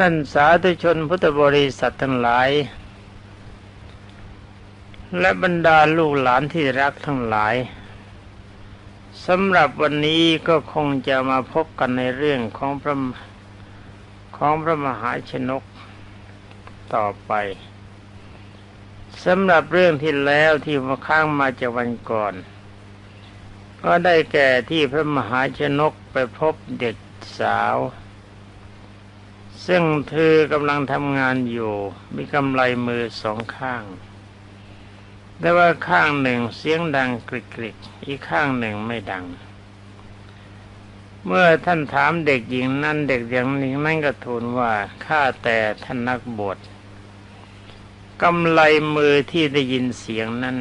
ท่านสาธุชนพุทธบริษัททั้งหลาย และบรรดาลูกหลานที่รักทั้งหลายสำหรับวันนี้ก็คงจะมาพบกันในเรื่องของพระของพระมหาชนกต่อไปสำหรับเรื่องที่แล้วที่มาค้างมาจากวันก่อน ก็ได้แก่ที่พระมหาชนกไปพบเด็กสาว ซึ่งเธอกำลังทำงานอยู่ มีกำไลมือสองข้าง แต่ว่าข้างหนึ่งเสียงดังกริกๆอีกข้างหนึ่งไม่ดัง เมื่อท่านถามเด็กหญิงนั่นเด็กหญิงนั่นก็ทูลว่าข้าแต่ท่านนักบวชกำไลมือที่ได้ยินเสียงนั้น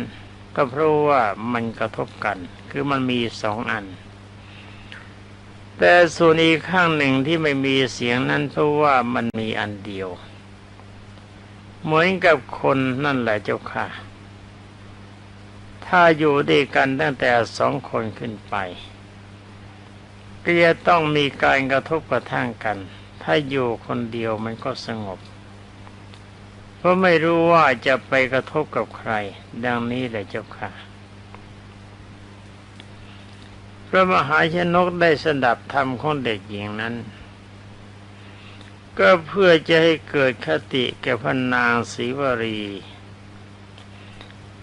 ก็เพราะว่ามันกระทบกัน คือมันมีสองอัน แต่ส่วนอีกข้างหนึ่งที่ไม่มีเสียงนั้นเพราะว่ามันมีอันเดียว เหมือนกับคนนั่นแหละเจ้าค่ะ ถ้าอยู่ด้วยกันตั้งแต่สองคนขึ้นไปก็จะต้องมีการกระทบกระทั่งกัน ถ้าอยู่คนเดียวมันก็สงบ เพราะไม่รู้ว่าจะไปกระทบกับใคร ดังนี้แหละเจ้าค่ะ พระมหาชนกได้สดับธรรมของเด็กหญิงนั้น ก็เพื่อจะให้เกิดคติแก่พนางศรีวรี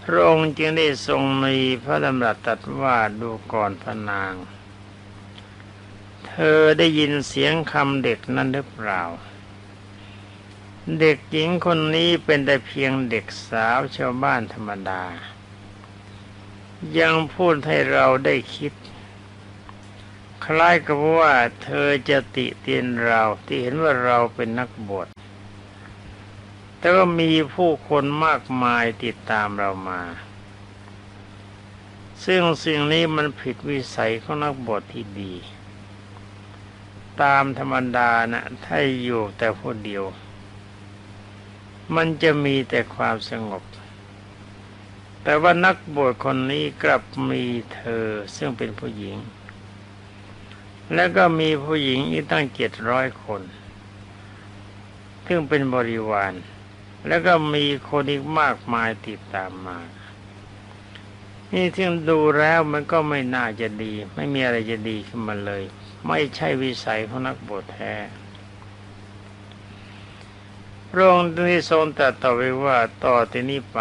พระองค์จึงได้ทรงมีพระดำรัสตัดว่าดูก่อนพนาง เธอได้ยินเสียงคำเด็กนั้นหรือเปล่า เด็กหญิงคนนี้เป็นแต่เพียงเด็กสาวชาวบ้านธรรมดายังพูดให้เราได้คิด คล้ายกับว่าเธอจะติเตียนเราที่เห็นว่าเราเป็นนักบวชแต่ก็มีผู้คนมากมายติดตามเรามา ซึ่งสิ่งนี้มันผิดวิสัยของนักบวชที่ดี ตามธรรมดานะถ้าอยู่แต่ผู้เดียว มันจะมีแต่ความสงบ แต่ว่านักบวชคนนี้กลับมีเธอซึ่งเป็นผู้หญิง แล้วก็มีผู้หญิงอีกตั้งเจ็ดร้อยคน ซึ่งเป็นบริวาร แล้วก็มีคนอีกมากมายติดตามมา นี่ที่ดูแล้วมันก็ไม่น่าจะดี ไม่มีอะไรจะดีขึ้นมาเลย ไม่ใช่วิสัยของนักบวชแท้พระองค์ได้ทรงตรัสต่อไปว่าต่อที่นี้ไป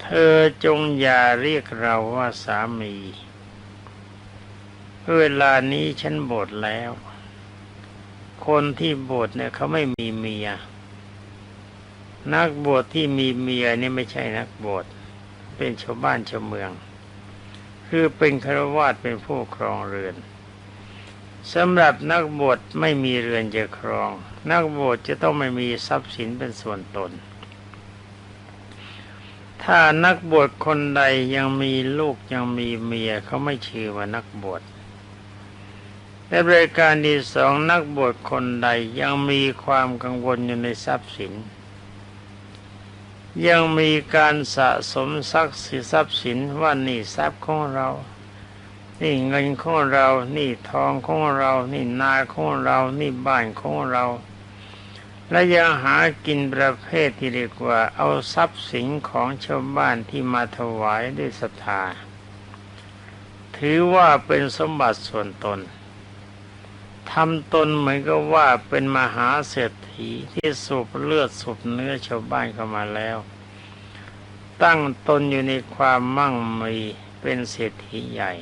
เธอจงอย่าเรียกเราว่าสามี เวลานี้ฉันบทแล้ว คนที่บทเนี่ยเขาไม่มีเมีย นักบวชที่มีเมียนี่ไม่ใช่นักบวชเป็นชาวบ้านชาวเมือง คือเป็นครวาสเป็นผู้ครองเรือนสำหรับนักบวชไม่มีเรือนจะครอง นักบวชจะต้องไม่มีทรัพย์สินเป็นส่วนตน ถ้านักบวชคนใดยังมีลูกยังมีเมียเขาไม่ชื่อว่านักบวช และบริการที่สองนักบวชคนใดยังมีความกังวลอยู่ในทรัพย์สิน ยังมีการสะสมทรัพย์สิทรัพย์สินว่านี่ทรัพย์ของเรา นี่เงินของเรา นี่ทองของเรา นี่นาของเรา นี่บ้านของเรา และยังหากินประเภทที่เรียกว่าเอาทรัพย์สินของชาวบ้านที่มาถวายด้วยศรัทธา ถือว่าเป็นสมบัติส่วนตน ทำตนเหมือนกับว่าเป็นมหาเศรษฐีที่สูบเลือดสูบเนื้อชาวบ้านเข้ามาแล้ว ตั้งตนอยู่ในความมั่งมีเป็นเศรษฐีใหญ่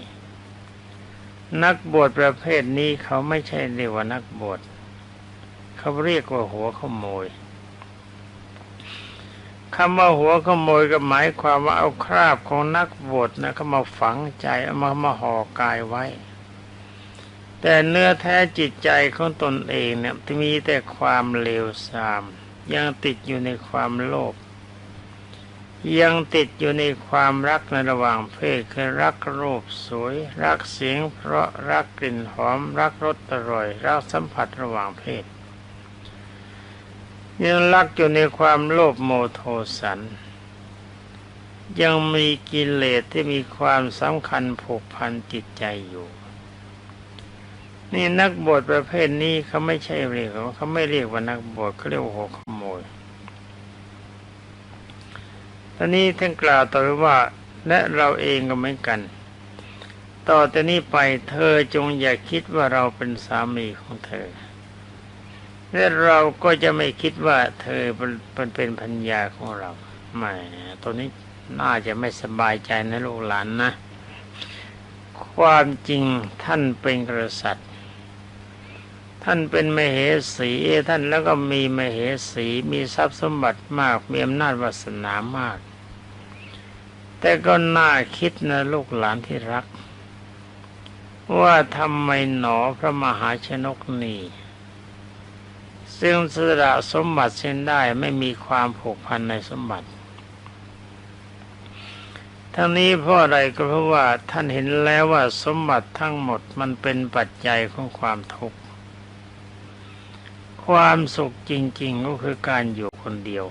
นักบวชประเภทนี้เขาไม่ใช่เรียกว่านักบวชเขาเรียกว่าหัวขโมยคำว่าหัวขโมยก็หมายความว่าเอาคราบของนักบวชนะเขามาฝังใจเอามามาห่อกายไว้ แต่เนื้อแท้จิตใจของตนเองเนี่ยมีแต่ความเลวทราม ยังติดอยู่ในความโลภยังติดอยู่ในความรักในระหว่างเพศคือรักรูปสวย รักเสียง เพราะรักกลิ่นหอม รักรสอร่อย รักสัมผัสระหว่างเพศ ยังรักอยู่ในความโลภโมโทสัน ยังมีกิเลสที่มีความสำคัญผูกพันจิตใจอยู่ นี่นักบวชประเภทนี้เขาไม่ใช่เรียกว่าเขาไม่เรียกว่านักบวชเขาเรียกว่าหัวขโมยตอนนี้ท่านกล่าวต่อไปว่าและเราเองก็เหมือนกัน ต่อแต่นี้ไปเธอจงอย่าคิดว่าเราเป็นสามีของเธอ และเราก็จะไม่คิดว่าเธอเป็นเป็นพัญญาของเราไม่ตัวนี้น่าจะไม่สบายใจนะลูกหลานนะ ความจริงท่านเป็นกษัตริย์ ท่านเป็นมเหสีท่านแล้วก็มีมเหสีมีทรัพย์สมบัติมากมีอำนาจวาสนามาก แต่ก็น่าคิดนะลูกหลานที่รัก ว่าทำไมหนอพระมหาชนกนี่ซึ่งสละสมบัติเส้นได้ไม่มีความผูกพันในสมบัติ ทั้งนี้เพราะอะไรก็เพราะว่าท่านเห็นแล้วว่าสมบัติทั้งหมดมันเป็นปัจจัยของความทุกข์ ความสุขจริง ๆ ก็คือการอยู่คนเดียว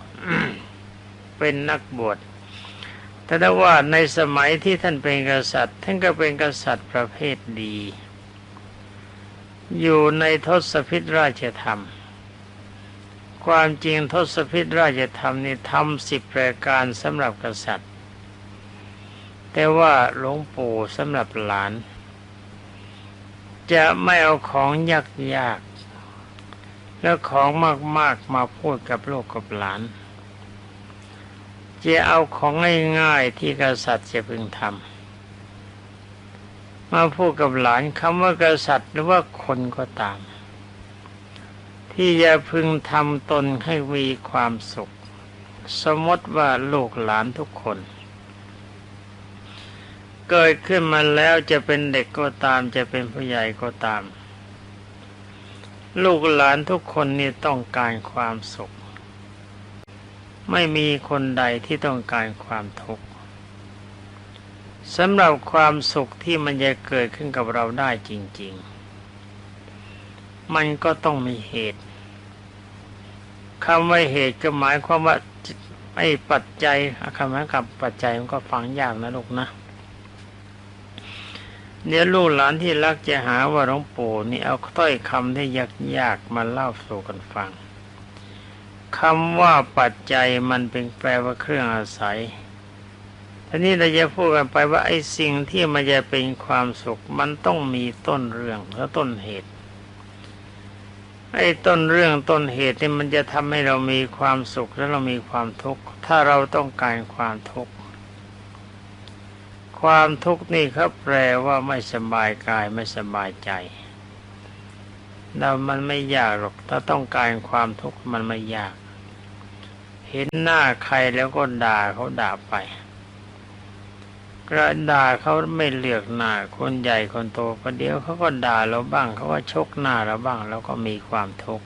เป็นนักบวชแต่ถ้าว่าในสมัยที่ท่านเป็นกษัตริย์ ท่านก็เป็นกษัตริย์ประเภทดี อยู่ในทศพิธราชธรรม ความจริงทศพิธราชธรรมนี่ทำสิบรายการสำหรับกษัตริย์ แต่ว่าหลวงปู่สำหรับหลาน จะไม่เอาของยากยาก แล้วของมากๆมาพูดกับลูกกับหลาน จะเอาของง่ายๆที่กษัตริย์จะพึงทำมาพูดกับหลานคำว่ากษัตริย์หรือว่าคนก็ตาม ที่จะพึงทำตนให้มีความสุข สมมติว่าลูกหลานทุกคน เกิดขึ้นมาแล้วจะเป็นเด็กก็ตามจะเป็นผู้ใหญ่ก็ตาม ลูกหลานทุกคนนี่ต้องการความสุข ไม่มีคนใดที่ต้องการความทุกข์สำหรับความสุขที่มันจะเกิดขึ้นกับเราได้จริง ๆ มันก็ต้องมีเหตุคำว่าเหตุก็หมายความว่าไอ้ปัจจัยคำว่ากับปัจจัยมันก็ฟังยากนะลูกนะ เดี๋ยวลูกหลานที่รักจะหาว่าหลวงปู่นี่เอาถ้อยคำที่ยากๆมาเล่าสู่กันฟังคำว่าปัจจัยมันเป็นแปลว่าเครื่องอาศัยทีนี้เราจะพูดกันไปว่าไอ้สิ่งที่มันจะเป็นความสุข มันต้องมีต้นเรื่องและต้นเหตุ ไอ้ต้นเรื่องต้นเหตุนี่มันจะทำให้เรามีความสุขและเรามีความทุกข์ ถ้าเราต้องการความทุกข์ ความทุกข์นี่ครับแปลว่าไม่สบายกายไม่สบายใจเรามันไม่ยากหรอก ถ้าต้องการความทุกข์มันไม่ยาก เห็นหน้าใครแล้วก็ด่าเขาด่าไปกระด่าเขาไม่เลือกหน้า คนใหญ่คนโตประเดี๋ยวเขาก็ด่าเราบ้างเขาก็ชกหน้าเราบ้างเราก็มีความทุกข์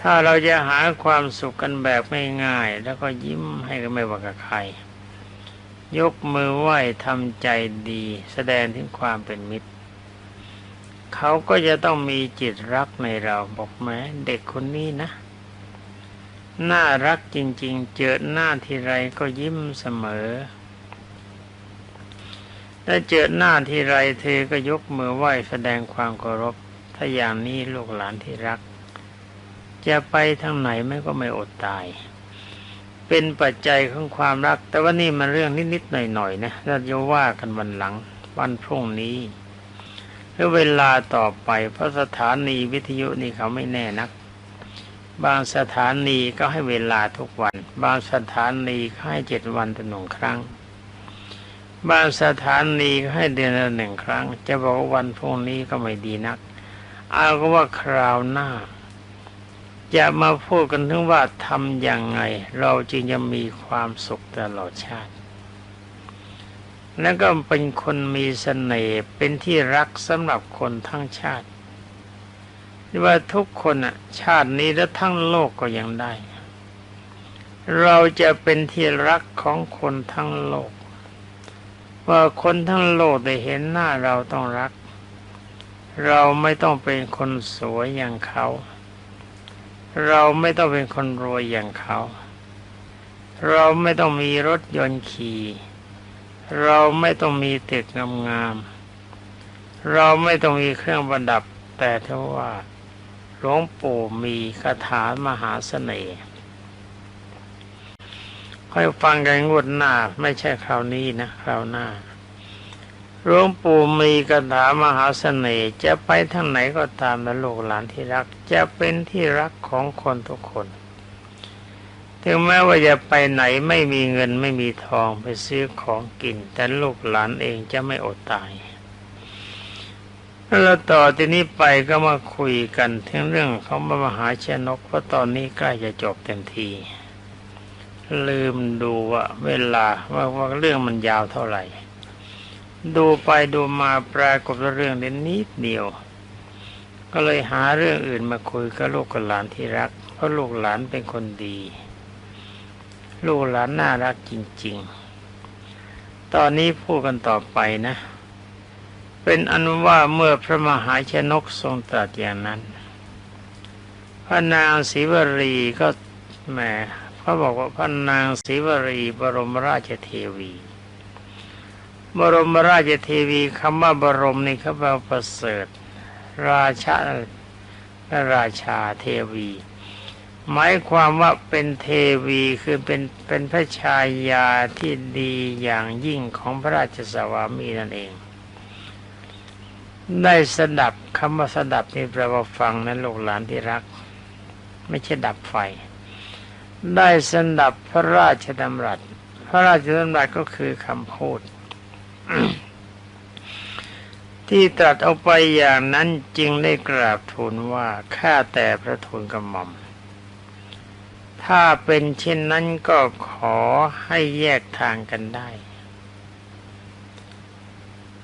ถ้าเราจะหาความสุขกันแบบไม่ง่ายแล้วก็ยิ้มให้กันไม่ว่ากับใคร ยกมือไหว้ทำใจดี แสดงถึงความเป็นมิตร เขาก็จะต้องมีจิตรักในเราบอกแม้เด็กคนนี้นะ น่ารักจริง ๆ เจอหน้าทีไรก็ยิ้มเสมอถ้าเจอหน้าทีไรเธอก็ยกมือไหว้แสดงความเคารพ ถ้าอย่างนี้ลูกหลานที่รัก จะไปทางไหนไม่ก็ไม่อดตาย เป็นปัจจัยของความรัก แต่ว่านี่มันเรื่องนิดๆหน่อยๆนะเราจะว่ากันวันหลังวันพรุ่งนี้หรือเวลาต่อไปเพราะสถานีวิทยุนี่เขาไม่แน่นัก บางสถานีก็ให้เวลาทุกวัน บางสถานีให้เจ็ดวันต่อหนึ่งครั้ง บางสถานีก็ให้เดือนละหนึ่งครั้ง จะบอกว่าวันพรุ่งนี้ก็ไม่ดีนัก เอาก็ว่าคราวหน้า จะมาพูดกันถึงว่าทำอย่างไง เราจึงจะมีความสุขตลอดชาติ แล้วก็เป็นคนมีสเสน่ห์เป็นที่รักสำหรับคนทั้งชาติว่าทุกคนอะชาตินี้และทั้งโลกก็ยังได้ เราจะเป็นที่รักของคนทั้งโลก ว่าคนทั้งโลกได้เห็นหน้าเราต้องรัก เราไม่ต้องเป็นคนสวยอย่างเขา เราไม่ต้องเป็นคนรวยอย่างเขา เราไม่ต้องมีรถยนต์ขี่เราไม่ต้องมีตึกงามๆเราไม่ต้องมีเครื่องประดับ แต่ถ้าว่าหลวงปู่มีคาถามหาเสน่ห์ค่อยฟังกันงวดหน้า ไม่ใช่คราวนี้นะ คราวหน้า หลวงปู่มีคาถามหาเสน่ห์จะไปทางไหนก็ตามนะลูกหลานที่รัก จะเป็นที่รักของคนทุกคน ถึงแม้ว่าจะไปไหนไม่มีเงินไม่มีทองไปซื้อของกิน แต่ลูกหลานเองจะไม่อดตายแล้วต่อที่นี้ไปก็มาคุยกันถึงเรื่องของมหาชนกเพราะตอนนี้ใกล้จะจบเต็มที ลืมดูว่าเวลาว่าว่าเรื่องมันยาวเท่าไหร่ ดูไปดูมาปรากฏเรื่องนี้นิดเดียว ก็เลยหาเรื่องอื่นมาคุยกับลูกกับหลานที่รัก เพราะลูกหลานเป็นคนดี ลูกหลานน่ารักจริง ๆ ตอนนี้พูดกันต่อไปนะ เป็นอนุว่าเมื่อพระมหาชนกทรงตรัสอย่างนั้น พระนางศรีวรีก็แหมเขาบอกว่าพระนางศรีวรีบรมราชเทวี บรมราชเทวีคำว่าบรมนี่เขาแปลประเสริฐ ราชาและราชาเทวี หมายความว่าเป็นเทวีคือเป็นเป็นพระชายาที่ดีอย่างยิ่งของพระราชสวามีนั่นเอง ได้สดับคำว่าสดับนี่แปลว่าฟังนั้นลูกหลานที่รัก ไม่ใช่ดับไฟ ได้สดับพระราชดำรัส พระราชดำรัสก็คือคำพูด ที่ตรัสเอาไปอย่างนั้นจึงได้กราบทูลว่าข้าแต่พระทูลกระหม่อม ถ้าเป็นเช่นนั้นก็ขอให้แยกทางกันได้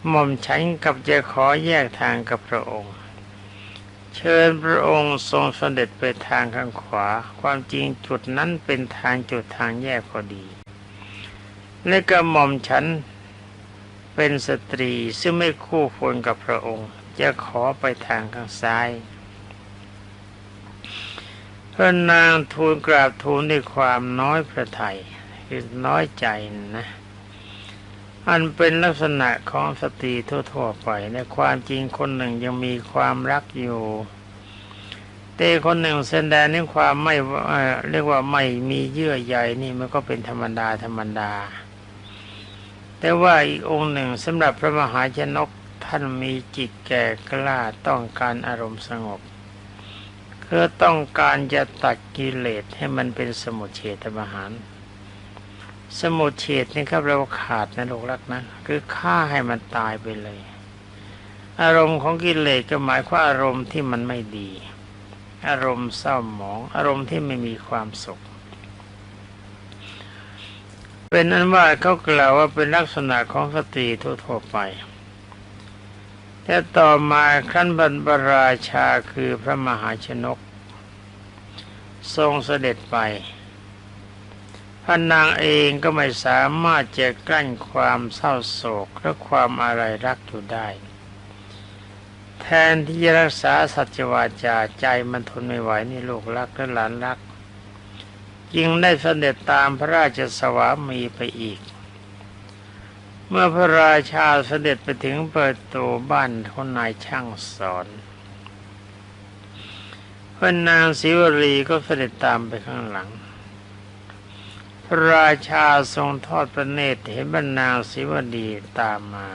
หม่อมฉันกับจะขอแยกทางกับพระองค์ เชิญพระองค์ทรงเสด็จไปทางข้างขวา ความจริงจุดนั้นเป็นทางจุดทางแยกพอดี และก็หม่อมฉัน เป็นสตรีซึ่งไม่คู่ควรกับพระองค์ จะขอไปทางข้างซ้าย พระนางทูลกราบทูลด้วยความน้อยพระทยัยคือน้อยใจนะอันเป็นลักษณะของสตรีทั่วๆไป ในความจริงคนหนึ่งยังมีความรักอยู่ แต่คนหนึ่งแสดงในความไม่เรียกว่าไม่มีเยื่อใยนี่มันก็เป็นธรรมดาธรรมดา แต่ว่าอีกองค์หนึ่งสำหรับพระมหาชนกท่านมีจิตแก่กล้าต้องการอารมณ์สงบคือต้องการจะตัดกิเลสให้มันเป็นสมุทเฉทประหาร สมุดเฉดนี่ครับเราขาดนะลูกรักนะ คือฆ่าให้มันตายไปเลย อารมณ์ของกิเลสก็หมายความอารมณ์ที่มันไม่ดี อารมณ์เศร้าหมอง อารมณ์ที่ไม่มีความสุข เป็นนั้นว่าเขากล่าวว่าเป็นลักษณะของสตรีทั่วๆไป แต่ต่อมาขั้นบรรพราชาคือพระมหาชนก ทรงเสด็จไปพระนางเองก็ไม่สามารถจะกลั้นความเศร้าโศกและความอะไรรักอยู่ได้ แทนที่จะรักษาสัจวาจาใจมันทนไม่ไหวนี่ลูกรักและหลานรัก จึงได้เสด็จตามพระราชสวามีไปอีก เมื่อพระราชาเสด็จไปถึงเปิดตัวบ้านคนนายช่างสอนพระนางศิวรีก็เสด็จตามไปข้างหลัง พระราชาทรงทอดพระเนตรเห็นบรรนางศิวดีตามมา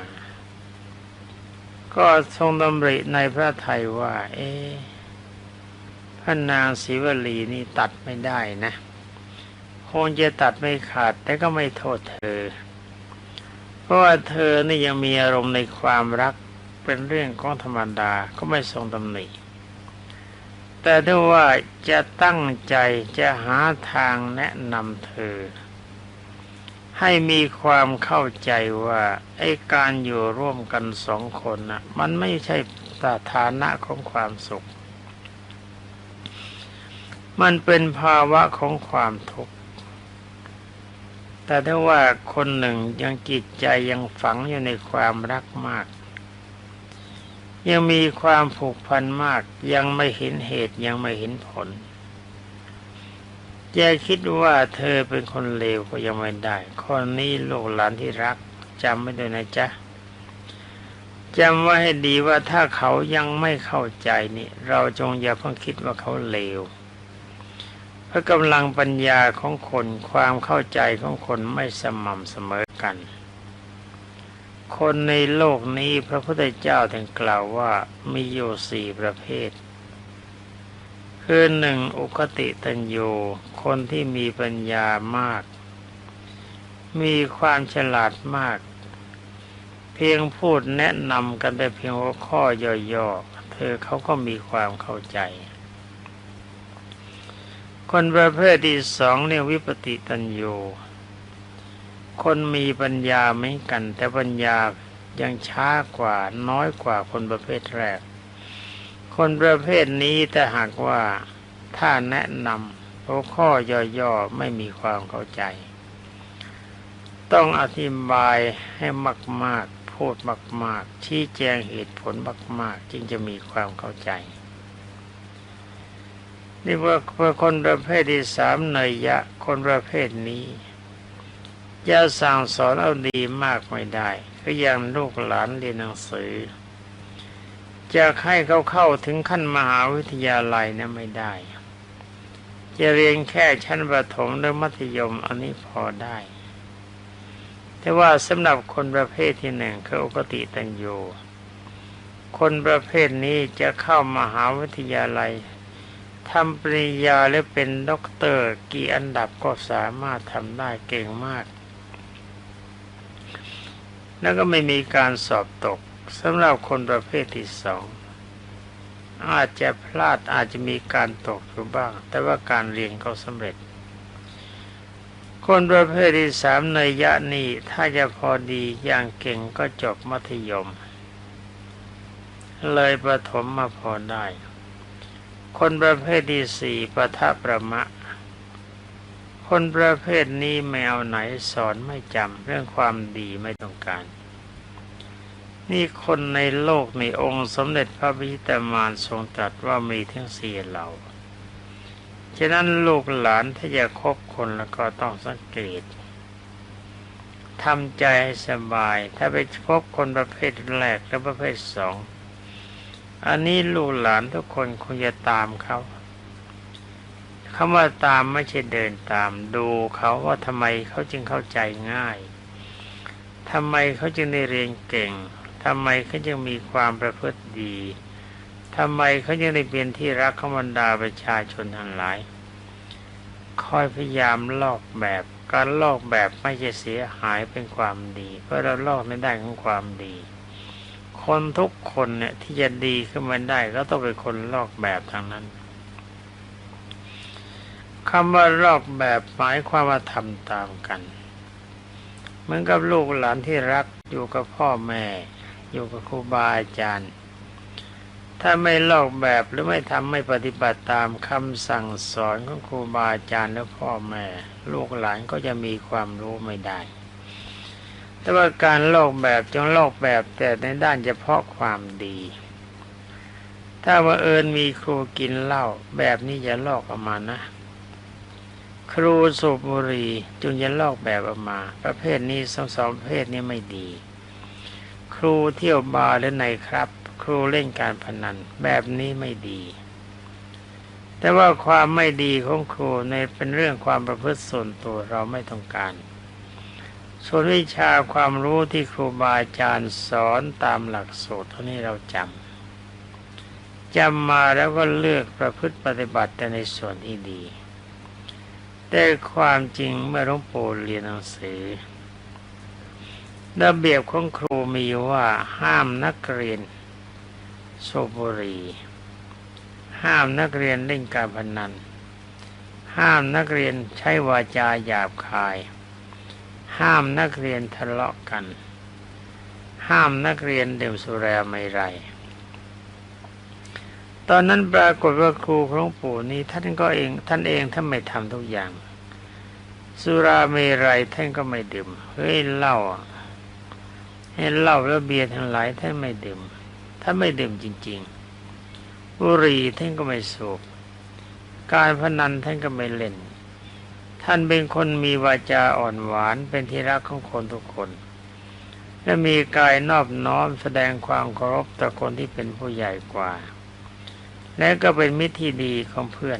ก็ทรงดำริในพระไทยว่า เอ๊พระนางศิวลีนี่ตัดไม่ได้นะ คงจะตัดไม่ขาด แต่ก็ไม่โทษเธอ เพราะว่าเธอนี่ยังมีอารมณ์ในความรักเป็นเรื่องของธรรมดาก็ไม่ทรงตำหนิแต่ถ้าว่าจะตั้งใจจะหาทางแนะนำเธอ ให้มีความเข้าใจว่าไอ้การอยู่ร่วมกันสองคนนะ่ะ มันไม่ใช่สถานะของความสุข มันเป็นภาวะของความทุกข์ แต่ถ้าว่าคนหนึ่งยังจิตใจยังฝังอยู่ในความรักมาก ยังมีความผูกพันมาก ยังไม่เห็นเหตุยังไม่เห็นผลจะคิดว่าเธอเป็นคนเลวก็ยังไม่ได้ข้อนี้ลูกหลานที่รักจำไม่ด้วยนะจ๊ะจจำไว้ให้ดีว่าถ้าเขายังไม่เข้าใจนี่ เราจงอย่าเพิ่งคิดว่าเขาเลว เพราะกำลังปัญญาของคนความเข้าใจของคนไม่สม่ำเสมอกัน คนในโลกนี้พระพุทธเจ้าถึงกล่าวว่ามีอยู่สี่ประเภท คือหนึ่งอุคติตัญโยคนที่มีปัญญามาก มีความฉลาดมาก เพียงพูดแนะนำกันแต่เพียงหัวข้อย่อๆเธอเขาก็มีความเข้าใจ คนประเภทที่สองเนี่ยวิปติตัญโย คนมีปัญญาไม่กัน แต่ปัญญายังช้ากว่าน้อยกว่าคนประเภทแรก คนประเภทนี้แต่หากว่าถ้าแนะนำหัวข้อย่อๆไม่มีความเข้าใจ ต้องอธิบายให้มาก ๆ พูดมาก ๆ ชี้แจงเหตุผลมาก ๆ จึงจะมีความเข้าใจ นี่ว่าคนประเภทที่สามเนยยะ คนประเภทนี้จะสั่งสอนเอาดีมากไม่ได้ ก็อย่างลูกหลานเรียนหนังสือ จะให้เขาเข้าถึงขั้นมหาวิทยาลัยนะไม่ได้ จะเรียนแค่ชั้นประถมหรือมัธยมอันนี้พอได้ แต่ว่าสำหรับคนประเภทที่หนึ่งคืออกติตัญโยคนประเภทนี้จะเข้ามหาวิทยาลัย ทำปริญญาและเป็นด็อกเตอร์กี่อันดับก็สามารถทำได้เก่งมาก แล้วก็ไม่มีการสอบตกสำหรับคนประเภทที่สองอาจจะพลาดอาจจะมีการตกอยู่บ้าง แต่ว่าการเรียนเขาสำเร็จ คนประเภทที่สามในยะนี้ถ้าจะพอดีอย่างเก่งก็จบมัธยม เลยประถมมาพอได้ คนประเภทที่สี่ปะทะประมะ คนประเภทนี้ไม่เอาไหนสอนไม่จำเรื่องความดีไม่ต้องการ นี่คนในโลกในองค์สมเด็จพระพิตามานทรงตรัสว่ามีทั้งสี่เหล่า ฉะนั้นลูกหลานถ้าจะคบคนแล้วก็ต้องสังเกตทำใจให้สบาย ถ้าไปพบคนประเภทแรกและประเภทสอง อันนี้ลูกหลานทุกคนคงจะตามเขาคำว่าตามไม่ใช่เดินตามดูเขาว่าทำไมเขาจึงเข้าใจง่ายทำไมเขาจึงได้เรียนเก่งทำไมเขาจึงมีความประพฤติดีทำไมเขาจึงได้เป็นที่รักขบรรดาประชาชนทั้งหลาย คอยพยายามลอกแบบ การลอกแบบไม่จะเสียหายเป็นความดี เพราะเราลอกในด้านของความดี คนทุกคนเนี่ยที่จะดีขึ้นมาได้ก็ต้องเป็นคนลอกแบบทางนั้นคำว่าลอกแบบหมายความว่าทำตามกันเหมือนกับลูกหลานที่รักอยู่กับพ่อแม่ อยู่กับครูบาอาจารย์ ถ้าไม่ลอกแบบหรือไม่ทำไม่ปฏิบัติตามคำสั่งสอนของครูบาอาจารย์และพ่อแม่ ลูกหลานก็จะมีความรู้ไม่ได้ แต่ว่าการโลกแบบจงโลกแบบแต่ในด้านเฉพาะความดี ถ้าว่าเอิญมีครูกินเหล้าแบบนี้อย่าลอกออกมานะ ครูสูบบุหรี่จงอย่าลอกแบบออกมา ประเภทนี้สองสองประเภทนี้ไม่ดี ครูเที่ยวบาร์หรือในครับ ครูเล่นการพนันแบบนี้ไม่ดีแต่ว่าความไม่ดีของครูในเป็นเรื่องความประพฤติส่วนตัวเราไม่ต้องการ ส่วนวิชาความรู้ที่ครูบาอาจารย์สอนตามหลักสูตรเท่านี้เราจำจำมาแล้วก็เลือกประพฤติปฏิบัติแต่ในส่วนที่ดี แต่ความจริงเมื่อหลวงปู่เรียนหนังสือระเบียบของครูมีว่าห้ามนักเรียนโซบุรีห้ามนักเรียนเล่นการพนัน ห้ามนักเรียนใช้วาจาหยาบคาย ห้ามนักเรียนทะเลาะกัน ห้ามนักเรียนดื่มสุราไม่ไร ตอนนั้นปรากฏว่าครูของหลวงปู่นี้ท่านก็เองท่านเองท่านไม่ทำทุกอย่าง สุราเมรัยท่านก็ไม่ดื่มเฮ้ยเหล้าให้เหล้าแล้วเบียร์ทั้งหลายท่านไม่ดื่มท่านไม่ดื่มจริง ๆ บุหรี่ท่านก็ไม่สูบการพนันท่านก็ไม่เล่น ท่านเป็นคนมีวาจาอ่อนหวานเป็นที่รักของคนทุกคนและมีกายนอบน้อมแสดงความเคารพต่อคนที่เป็นผู้ใหญ่กว่า และก็เป็นมิตรที่ดีของเพื่อน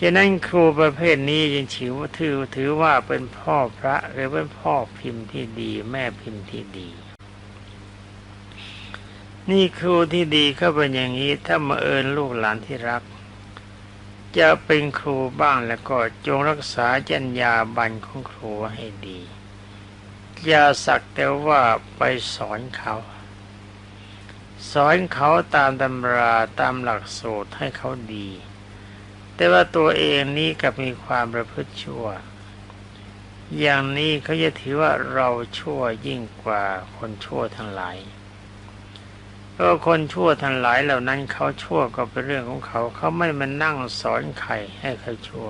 ฉะนั้นครูประเภทนี้ยังถือว่าถือถือว่าเป็นพ่อพระหรือเป็นพ่อพิมพ์ที่ดี แม่พิมพ์ที่ดี นี่ครูที่ดีก็เป็นอย่างนี้ถ้ามาเอิญลูกหลานที่รัก จะเป็นครูบ้างแล้วก็จงรักษาจัญญาบันของครูให้ดีอย่าสักแต่ว่าไปสอนเขา สอนเขาตามตำราตามหลักสูตรให้เขาดี แต่ว่าตัวเองนี้กับมีความประพฤติชั่ว อย่างนี้เขาจะถือว่าเราชั่วยิ่งกว่าคนชั่วทั้งหลาย เพราะคนชั่วทั้งหลายเหล่านั้นเขาชั่วก็เป็นเรื่องของเขา เขาไม่มานั่งสอนใครให้เขาชั่ว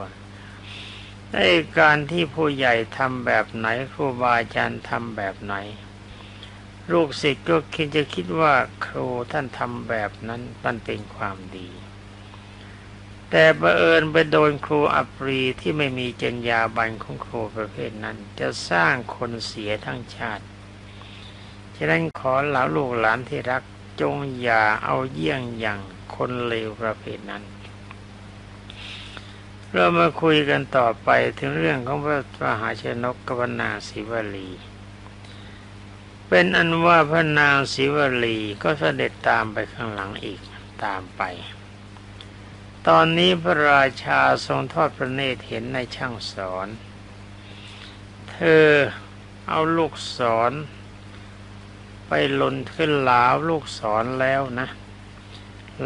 ในการที่ผู้ใหญ่ทำแบบไหนครูบาอาจารย์ทำแบบไหน ลูกศิษย์ก็คิดจะคิดว่าครูท่านทำแบบนั้นมันเป็นความดี แต่บังเอิญไปโดนครูอัปรีที่ไม่มีจรรยาบรรณของครูประเภทนั้น จะสร้างคนเสียทั้งชาติฉะนั้นขอเหล่าลูกหลานที่รัก จงอย่าเอาเยี่ยงอย่างคนเลวประเภทนั้น เรามาคุยกันต่อไปถึงเรื่องของพระมหาชนกกบนาศิวลี เป็นอันว่าพระนางศิวลีก็เสด็จตามไปข้างหลังอีกตามไป ตอนนี้พระราชาทรงทอดพระเนตรเห็นในช่างสอน เธอเอาลูกศร ไปลนขึ้นหลาวลูกศรแล้วนะ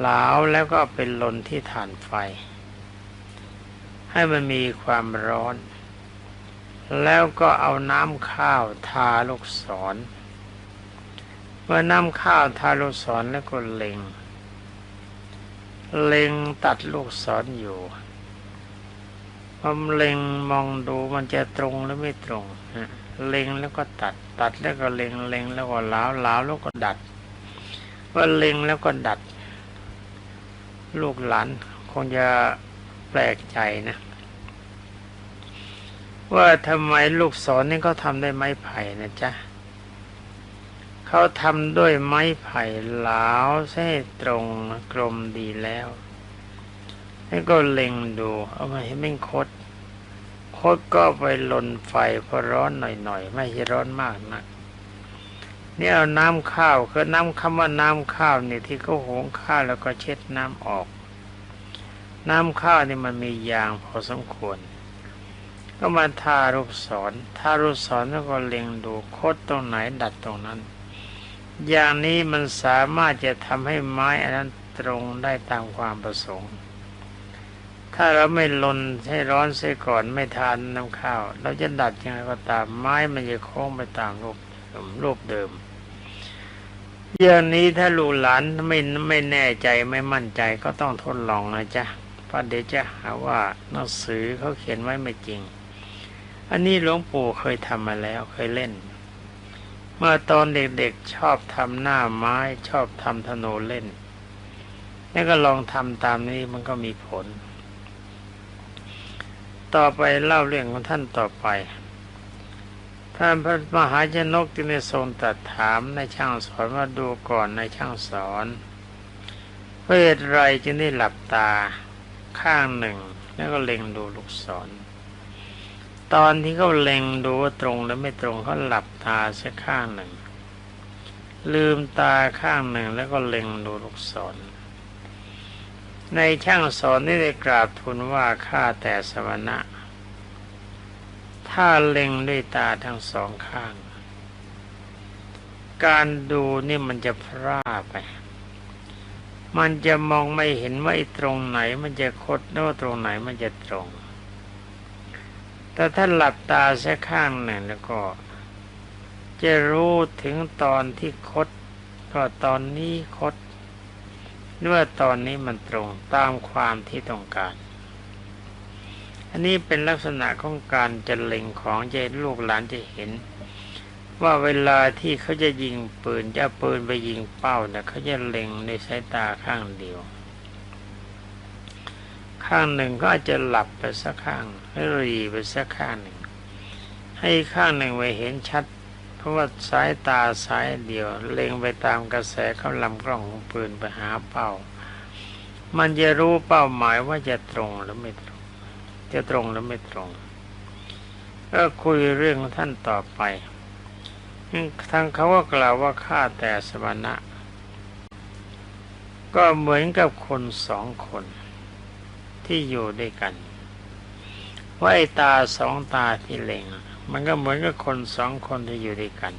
หลาวแล้วก็เป็นลนที่ฐานไฟ ให้มันมีความร้อน แล้วก็เอาน้ำข้าวทาลูกศร เมื่อน้ำข้าวทาลูกศรแล้วก็เล็ง เล็งตัดลูกศรอยู่ผมเล็งมองดูมันจะตรงหรือไม่ตรง เล็งแล้วก็ตัด ตัดแล้วก็เล็งเล็งแล้วก็ล้าวล้าวแล้วก็ดัดว่าเล็งแล้วก็ดัด ลูกหลานคงจะแปลกใจนะ ว่าทำไมลูกศรนี่เขาทำได้ไม้ไผ่นะจ๊ะเขาทำด้วยไม้ไผ่หลาวเส้ตรงกลมดีแล้ว แล้วก็เล็งดู เอามาให้ไม่คด ดก็ไปลนไฟพอร้อนหน่อยๆ ไม่ใช่ร้อนมากนักนี่เอาน้ำข้าวคือน้ำคำว่าน้ำข้าวเนี่ยที่เขาหุงข้าวแล้วก็เช็ดน้ำออก น้ำข้าวนี่มันมียางพอสมควร ก็มาทารูปศรทารูปศรแล้วก็เล็งดูโคดตรงไหนดัดตรงนั้น อย่างนี้มันสามารถจะทำให้ไม้อันนั้นตรงได้ตามความประสงค์ ถ้าเราไม่ลนให้ร้อนเสียก่อนไม่ทานน้ำข้าว เราจะดัดยังไงก็ตามไม้มันจะโค้งไปตามรูปรูปเดิมอย่างนี้ถ้าลูกหลานไม่ไม่แน่ใจไม่มั่นใจก็ต้องทดลองนะจ๊ะเพราะเดี๋ยวจะหาว่าหนังสือเขาเขียนไว้ไม่จริง อันนี้หลวงปู่เคยทำมาแล้วเคยเล่น เมื่อตอนเด็กๆชอบทำหน้าไม้ชอบทำธนูเล่น แล้วก็ลองทำตามนี้มันก็มีผล ต่อไปเล่าเรื่องของท่านต่อไป ท่านพระมหาชนกจึงได้ทรงตรัสถามในช่างสอนว่าดูก่อนในช่างสอนเพราะเหตุไรจึงได้หลับตาข้างหนึ่ง แล้วก็เล็งดูลูกศร ตอนที่เขาเล็งดูว่าตรงหรือไม่ตรงเขาหลับตาสักข้างหนึ่ง ลืมตาข้างหนึ่งแล้วก็เล็งดูลูกศร ในช่างสอนนี่ได้กราบทูลว่าข้าแต่สมณะ ถ้าเล็งด้วยตาทั้งสองข้าง การดูนี่มันจะพร่าไป มันจะมองไม่เห็นว่าตรงไหน มันจะคดโน้ตรงไหนมันจะตรง แต่ถ้าหลับตาแค่ข้างหนึ่งแล้วก็ จะรู้ถึงตอนที่คดก็ตอนนี้คด เมื่อตอนนี้มันตรงตามความที่ต้องการ อันนี้เป็นลักษณะของการจะเล็งของใจลูกหลานจะเห็น ว่าเวลาที่เขาจะยิงปืนจะปืนไปยิงเป้าเนี่ยเขาจะเล็งในสายตาข้างเดียว ข้างหนึ่งก็อาจจะหลับไปสักข้างหรือรีไปสักข้างหนึ่ง ให้ข้างหนึ่งไว้เห็นชัด ราะว่าสายตาสายเดียว เล็งไปตามกระแสเขาลำกล้องของปืนไปหาเป้า มันจะรู้เป้าหมายว่าจะตรงหรือไม่ตรง จะตรงหรือไม่ตรงก็คุยเรื่องท่านต่อไปทางเขาก็กล่าวว่าข้าแต่สมณะ ก็เหมือนกับคนสองคน ที่อยู่ด้วยกันว่าไอ้ตาสองตาที่เล็ง มันก็เหมือนกับคนสองคนที่อยู่ด้วยกัน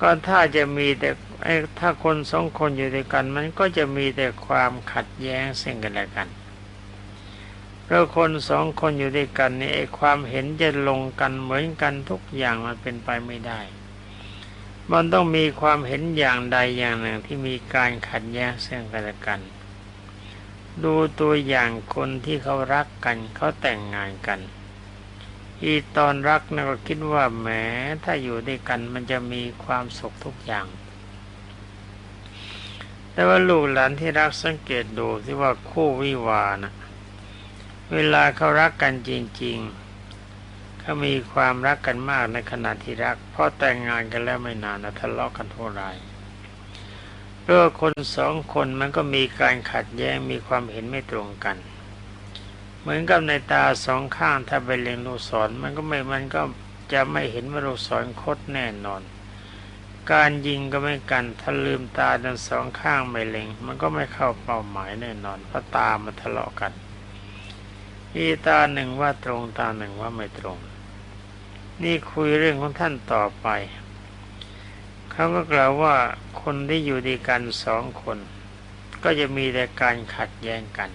ก็ถ้าจะมีแต่ไอ้ถ้าคนสองคนอยู่ด้วยกัน มันก็จะมีแต่ความขัดแย้งซึ่งกันและกันเพราะคนสองคนอยู่ด้วยกันนี่ไอ้ความเห็นจะลงกันเหมือนกันทุกอย่างมันเป็นไปไม่ได้ มันต้องมีความเห็นอย่างใดอย่างหนึ่งที่มีการขัดแย้งซึ่งกันและกัน ดูตัวอย่างคนที่เขารักกันเขาแต่งงานกัน อีตอนรักนะก็คิดว่าแหมถ้าอยู่ด้วยกันมันจะมีความสุขทุกอย่าง แต่ว่าลูกหลานที่รักสังเกตดูที่ว่าคู่วิวานะเวลาเขารักกันจริง ๆ เขามีความรักกันมากในขณะที่รักพอแต่งงานกันแล้วไม่นานนะทะเลาะกันทุรายเพราะคนสองคนมันก็มีการขัดแย้งมีความเห็นไม่ตรงกัน เหมือนกับในตาสองข้างถ้าไปเล็งลูกศรมันก็ไม่มันก็จะไม่เห็นว่าลูกศรคดแน่นอน การยิงก็ไม่กันถ้าลืมตาทั้งสองข้างไม่เล็ง มันก็ไม่เข้าเป้าหมายแน่นอนเพราะตามันทะเลาะกันอีตาหนึ่งว่าตรงตาหนึ่งว่าไม่ตรง นี่คุยเรื่องของท่านต่อไปเขาก็กล่าวว่าคนที่อยู่ดีกันสองคน ก็จะมีแต่การขัดแย้งกัน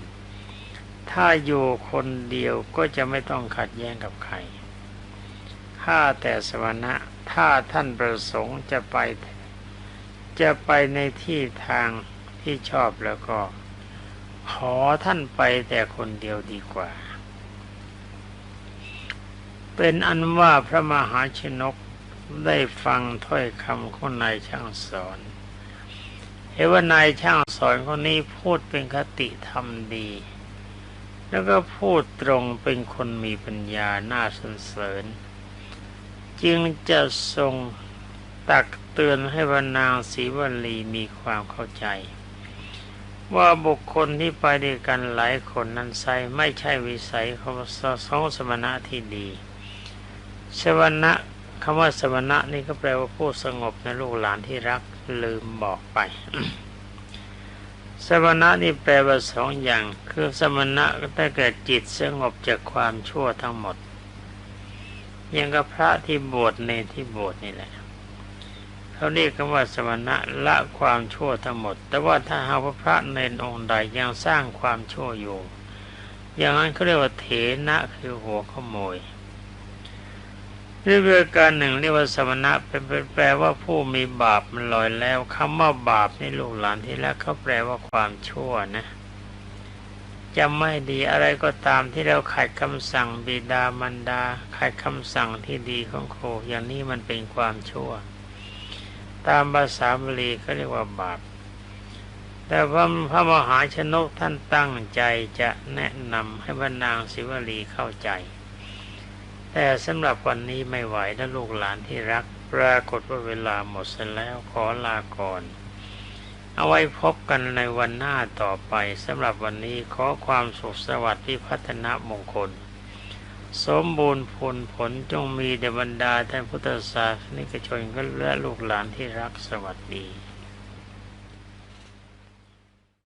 ถ้าอยู่คนเดียวก็จะไม่ต้องขัดแย้งกับใคร ข้าแต่สวนะถ้าท่านประสงค์จะไป จะไปในที่ทางที่ชอบแล้วก็ ขอท่านไปแต่คนเดียวดีกว่า เป็นอันว่าพระมหาชนกได้ฟังถ้อยคำของนายช่างสอนเห็นว่านายช่างสอนคนนี้พูดเป็นคติธรรมดี แล้วก็พูดตรงเป็นคนมีปัญญาน่าสนเสริญ จึงจะทรงตักเตือนให้วานางศรีวลีมีความเข้าใจ ว่าบุคคลที่ไปด้วยกันหลายคนนั้นใส่ไม่ใช่วิสัยของสองสมณะที่ดีสมณะคำว่าสมณะนี่ก็แปลว่าผู้สงบในลูกหลานที่รักลืมบอกไป สมณะนี่แปลว่าสองอย่าง คือสมณะก็ได้เกิดจิตสงบจากความชั่วทั้งหมด ยังกับพระที่บวชในที่บวชนี่แหละเขาเรียกกันว่าสมณะละความชั่วทั้งหมด แต่ว่าถ้าหากว่าพระในองค์ใดยังสร้างความชั่วอยู่ อย่างนั้นเขาเรียกว่าเถนะคือหัวขโมย เรื่องการหนึ่งเรียกว่าสมณะเป็นแปลว่าผู้มีบาปมันลอยแล้วคำว่าบาปในลูกหลานที่แล้วเขาแปลว่าความชั่วนะจะไม่ดีอะไรก็ตามที่เราขัดคำสั่งบิดามารดาขัดคำสั่งที่ดีของครูอย่างนี้มันเป็นความชั่ว ตามภาษาบาลีเขาเรียกว่าบาป แต่พระพระมหาชนกท่านตั้งใจจะแนะนำให้บรรนางศิวลีเข้าใจ แต่สำหรับวันนี้ไม่ไหวและลูกหลานที่รัก ปรากฏว่าเวลาหมดเสแล้วขอลาก่อน เอาไว้พบกันในวันหน้าต่อไปสำหรับวันนี้ขอความสุขสวัสดิ์ที่พัฒนามงคล สมบูรณ์ผลผลจงมีเดบรรดาท่านพุทธศาสนิกชนและลูกหลานที่รักสวัสดี